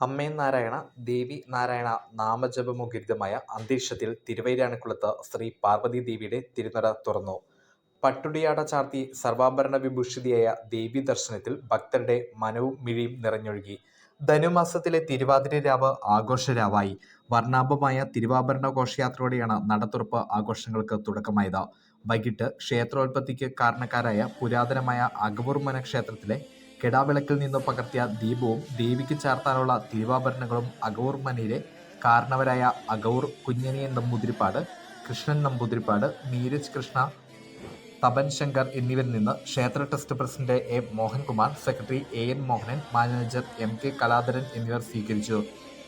അമ്മേ നാരായണ ദേവി നാരായണ നാമജപമുഖരിതമായ അന്തരീക്ഷത്തിൽ തിരുവൈരാണിക്കുളത്ത് ശ്രീ പാർവതി ദേവിയുടെ തിരുനട തുറന്നു. പട്ടുടിയാട ചാർത്തി സർവാഭരണ വിഭൂഷിതയായ ദേവി ദർശനത്തിൽ ഭക്തരുടെ മനവും മിഴിയും നിറഞ്ഞൊഴുകി. ധനുമാസത്തിലെ തിരുവാതിര രാവ് ആഘോഷരാവായി. വർണാഭമായ തിരുവാഭരണ ഘോഷയാത്രയോടെയാണ് നടത്തുറപ്പ് ആഘോഷങ്ങൾക്ക് തുടക്കമായത്. വൈകിട്ട് ക്ഷേത്രോത്പത്തിക്ക് കാരണക്കാരായ പുരാതനമായ അകബൂർമന ക്ഷേത്രത്തിലെ കെടാവിളക്കിൽ നിന്ന് പകർത്തിയ ദീപവും ദേവിക്ക് ചേർത്താനുള്ള തിരുവാഭരണങ്ങളും അകവൂർ മനയിലെ കാരണവരായ അഗൗർ കുഞ്ഞനിയൻ നമ്പൂതിരിപ്പാട് കൃഷ്ണൻ നമ്പൂതിരിപ്പാട് നീരജ് കൃഷ്ണ തപൻ ശങ്കർ എന്നിവരിൽ നിന്ന് ക്ഷേത്ര trust president A Mohankumar secretary A N Mohanan manager M K Kaladharan എന്നിവർ സ്വീകരിച്ചു.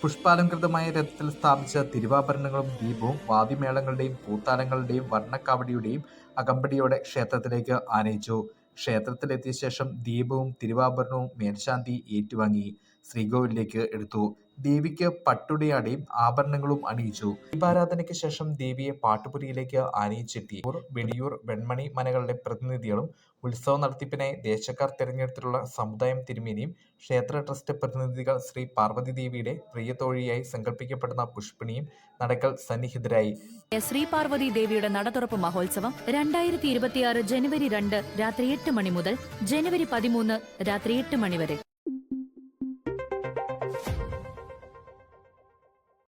പുഷ്പാലംകൃതമായ രഥത്തിൽ സ്ഥാപിച്ച തിരുവാഭരണങ്ങളും ദീപവും വാദിമേളങ്ങളുടെയും പൂത്താലങ്ങളുടെയും വർണക്കാവടിയുടെയും അകമ്പടിയോടെ ക്ഷേത്രത്തിലേക്ക് ആനയിച്ചു. ക്ഷേത്രത്തിലെത്തിയ ശേഷം ദീപവും തിരുവാഭരണവും മേൽശാന്തി ഏറ്റുവാങ്ങി ശ്രീകോവിലേക്ക് എടുത്തു. ദേവിക്ക് പട്ടുടയാടയും ആഭരണങ്ങളും അണിയിച്ചു. ദീപാരാധനയ്ക്ക് ശേഷം ദേവിയെ പാട്ടുപുരിയിലേക്ക് ആനയിച്ചെത്തി. വെടിയൂർ വെൺമണി മനകളുടെ പ്രതിനിധികളും ഉത്സവ നടത്തിപ്പിനായി ദേശക്കാർ തിരഞ്ഞെടുത്തിട്ടുള്ള സമുദായം തിരുമേനിയും ക്ഷേത്ര ട്രസ്റ്റ് പ്രതിനിധികൾ ശ്രീ പാർവതി ദേവിയുടെ പ്രിയതോഴിയായി സങ്കല്പിക്കപ്പെടുന്ന പുഷ്പിണിയും നടക്കൽ സന്നിഹിതരായി. ശ്രീ പാർവതി ദേവിയുടെ നടതുറപ്പ് മഹോത്സവം രണ്ടായിരത്തി ഇരുപത്തിയാറ് ജനുവരി രണ്ട് രാത്രി എട്ട് മണി മുതൽ ജനുവരി പതിമൂന്ന് രാത്രി എട്ട് മണി വരെ.